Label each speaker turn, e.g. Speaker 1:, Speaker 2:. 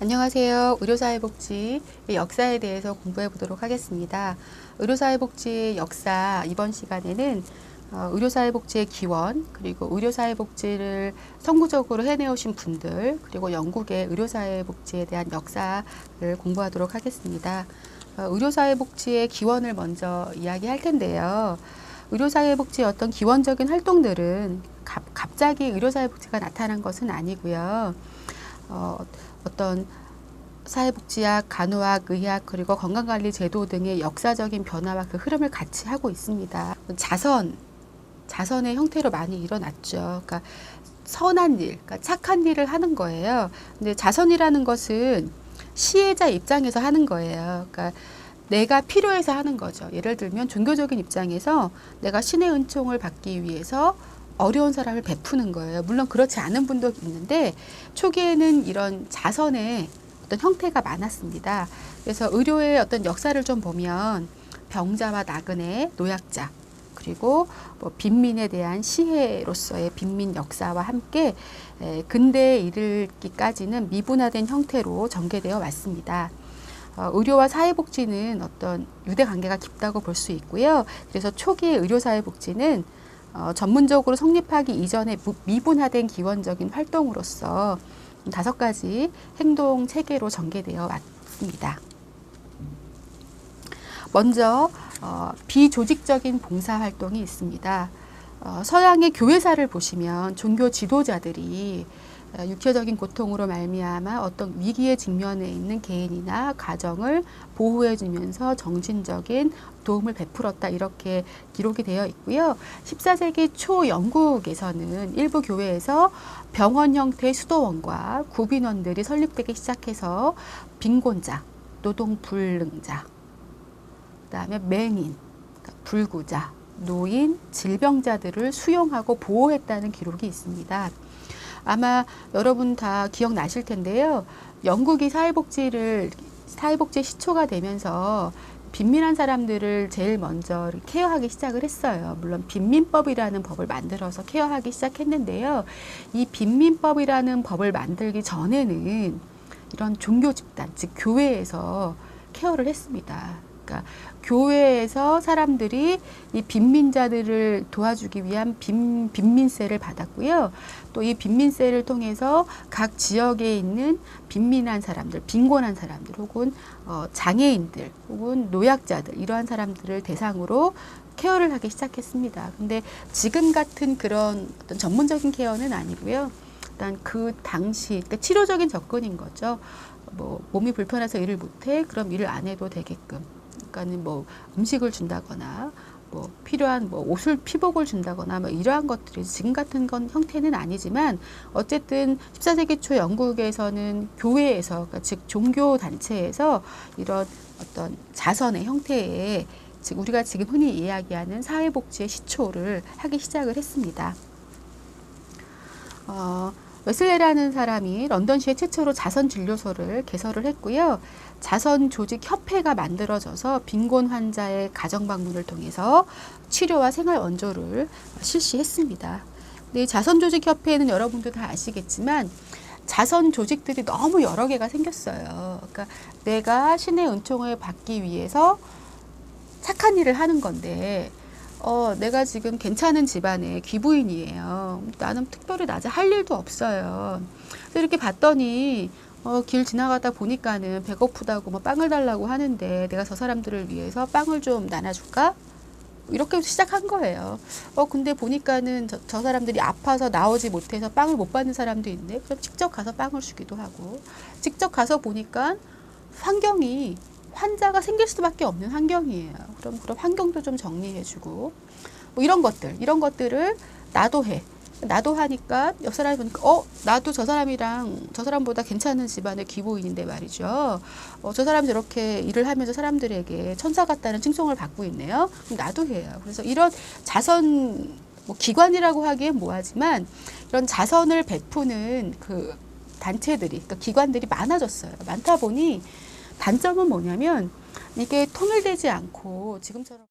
Speaker 1: 안녕하세요. 의료사회복지의 역사에 대해서 공부해 보도록 하겠습니다. 의료사회복지의 역사 이번 시간에는 어, 의료사회복지의 기원 그리고 의료사회복지를 선구적으로 해내오신 분들 그리고 영국의 의료사회복지에 대한 역사를 공부하도록 하겠습니다. 어, 의료사회복지의 기원을 먼저 이야기할 텐데요. 의료사회복지의 어떤 기원적인 활동들은 갑, 갑자기 의료사회복지가 나타난 것은 아니고요. 어, 어떤 사회복지학, 간호학, 의학 그리고 건강관리 제도 등의 역사적인 변화와 그 흐름을 같이 하고 있습니다. 자선, 자선의 형태로 많이 일어났죠. 그러니까 선한 일, 그러니까 착한 일을 하는 거예요. 근데 자선이라는 것은 시혜자 입장에서 하는 거예요. 그러니까 내가 필요해서 하는 거죠. 예를 들면 종교적인 입장에서 내가 신의 은총을 받기 위해서 어려운 사람을 베푸는 거예요. 물론 그렇지 않은 분도 있는데 초기에는 이런 자선의 어떤 형태가 많았습니다. 그래서 의료의 어떤 역사를 좀 보면 병자와 나그네, 노약자, 그리고 뭐 빈민에 대한 시혜로서의 빈민 역사와 함께 에, 근대에 이르기까지는 미분화된 형태로 전개되어 왔습니다. 어, 의료와 사회복지는 어떤 유대 관계가 깊다고 볼 수 있고요. 그래서 초기의 의료사회복지는 어, 전문적으로 성립하기 이전에 무- 미분화된 기원적인 활동으로서 다섯 가지 행동 체계로 전개되어 왔습니다. 먼저 어, 비조직적인 봉사 활동이 있습니다. 어, 서양의 교회사를 보시면 종교 지도자들이 어, 육체적인 고통으로 말미암아 어떤 위기에 직면해 있는 개인이나 가정을 보호해 주면서 정신적인 도움을 베풀었다 이렇게 기록이 되어 있고요. 14세기 초 영국에서는 일부 교회에서 병원 형태의 수도원과 구빈원들이 설립되기 시작해서 빈곤자, 노동 불능자, 그다음에 맹인, 그러니까 불구자, 노인, 질병자들을 수용하고 보호했다는 기록이 있습니다. 아마 여러분 다 기억나실 텐데요. 영국이 사회복지를 사회복지 시초가 되면서 빈민한 사람들을 제일 먼저 케어하기 시작을 했어요. 물론 빈민법이라는 법을 만들어서 케어하기 시작했는데요. 이 빈민법이라는 법을 만들기 전에는 이런 종교 집단, 즉 교회에서 케어를 했습니다. 그러니까 교회에서 사람들이 이 빈민자들을 도와주기 위한 빈, 빈민세를 받았고요. 또 이 빈민세를 통해서 각 지역에 있는 빈민한 사람들, 빈곤한 사람들, 혹은 어, 장애인들, 혹은 노약자들 이러한 사람들을 대상으로 케어를 하기 시작했습니다. 근데 지금 같은 그런 어떤 전문적인 케어는 아니고요. 일단 그 당시 그러니까 치료적인 접근인 거죠. 뭐 몸이 불편해서 일을 못해 그럼 일을 안 해도 되게끔 그러니까는 뭐 음식을 준다거나 뭐 필요한 뭐 옷을 피복을 준다거나 뭐 이러한 것들이 지금 같은 건 형태는 아니지만 어쨌든 14세기 초 영국에서는 교회에서 그러니까 즉 종교 단체에서 이런 어떤 자선의 형태의 즉 우리가 지금 흔히 이야기하는 사회복지의 시초를 하기 시작을 했습니다. 어, 웨슬레라는 사람이 런던시에 최초로 자선 진료소를 개설을 했고요. 자선 조직 협회가 만들어져서 빈곤 환자의 가정 방문을 통해서 치료와 생활 원조를 실시했습니다. 근데 이 자선 조직 협회는 여러분도 다 아시겠지만 자선 조직들이 너무 여러 개가 생겼어요. 그러니까 내가 신의 은총을 받기 위해서 착한 일을 하는 건데 어, 내가 지금 괜찮은 집안의 귀부인이에요. 나는 특별히 낮에 할 일도 없어요. 그래서 이렇게 봤더니 어, 길 지나가다 보니까는 배고프다고 뭐 빵을 달라고 하는데 내가 저 사람들을 위해서 빵을 좀 나눠줄까? 이렇게 시작한 거예요. 어, 근데 보니까는 저, 저 사람들이 아파서 나오지 못해서 빵을 못 받는 사람도 있네. 그럼 직접 가서 빵을 주기도 하고, 직접 가서 보니까 환경이 환자가 생길 수밖에 없는 환경이에요. 그럼 그럼 환경도 좀 정리해주고 뭐 이런 것들 이런 것들을 나도 해. 나도 하니까 옆 사람이 보니까 어 나도 저 사람이랑 저 사람보다 괜찮은 집안의 기부인인데 말이죠. 어, 저 사람이 저렇게 일을 하면서 사람들에게 천사 같다는 칭송을 받고 있네요. 그럼 나도 해요. 그래서 이런 자선 뭐 기관이라고 하기엔 뭐하지만 이런 자선을 베푸는 그 단체들이 그러니까 기관들이 많아졌어요. 많다 보니 단점은 뭐냐면 이게 통일되지 않고 지금처럼